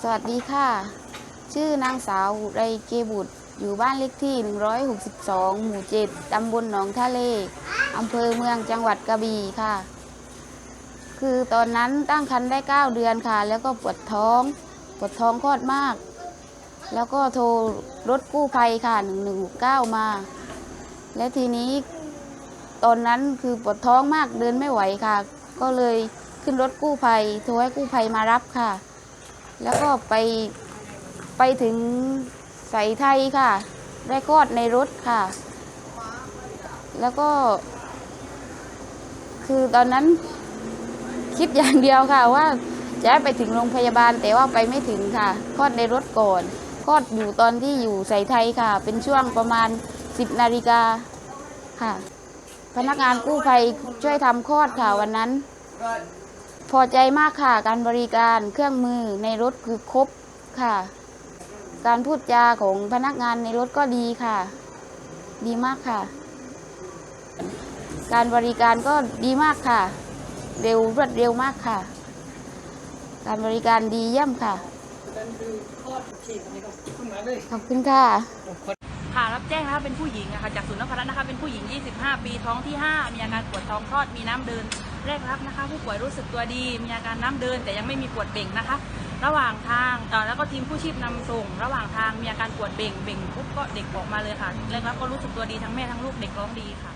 สวัสดีค่ะ ชื่อนางสาวไรเกบุตร อยู่บ้านเลขที่ 162 หมู่ 7 ตำบลหนองทะเล อำเภอเมืองจังหวัดกระบี่ค่ะ คือตอนนั้นตั้งครรภ์ได้ 9 เดือนค่ะ แล้วก็ปวดท้อง ปวดท้องคลอดมาก แล้วก็โทรรถกู้ภัยค่ะ 1169 มา และทีนี้ตอนนั้นคือปวดท้องมากเดินไม่ไหวค่ะ ก็เลย ขึ้นรถกู้ภัยโทรให้กู้ภัยมารับค่ะ แล้วก็ไปไปถึงใส่ไทยค่ะ ได้คลอดในรถค่ะ แล้วก็ คือตอนนั้นคิดอย่างเดียวค่ะว่าจะไปถึงโรงพยาบาลแต่ว่าไปไม่ถึงค่ะคลอดในรถก่อนคลอดอยู่ตอนที่อยู่ใส่ไทยค่ะ เป็นช่วงประมาณ 10นาฬิกาค่ะ พนักงานกู้ภัยช่วยทำคลอดค่ะวันนั้น พอใจมากค่ะ การบริการเครื่องมือในรถคือครบค่ะ การพูดจาของพนักงานในรถก็ดีค่ะ ดีมากค่ะ การบริการก็ดีมากค่ะ เร็วรวดเร็วมากค่ะ การบริการดีเยี่ยมค่ะขอบคุณค่ะค่ะรับแจ้งนะคะเป็นผู้หญิงอะค่ะจากศูนย์นพรัตน์นะคะเป็นผู้หญิง 25 ปีท้องที่ 5 มีอาการปวดท้องคลอดมีน้ำเดิน แรกรับนะคะ ผู้ป่วยรู้สึกตัวดี มีอาการน้ำเดิน แต่ยังไม่มีปวดเบ่งนะคะ ระหว่างทางต่อแล้วก็ทีมผู้ชีพนำส่ง ระหว่างทางมีอาการปวดเบ่งเบ่งปุ๊บก็เด็กออกมาเลยค่ะแรกรับก็รู้สึกตัวดีทั้งแม่ทั้งลูกเด็กร้องดีค่ะ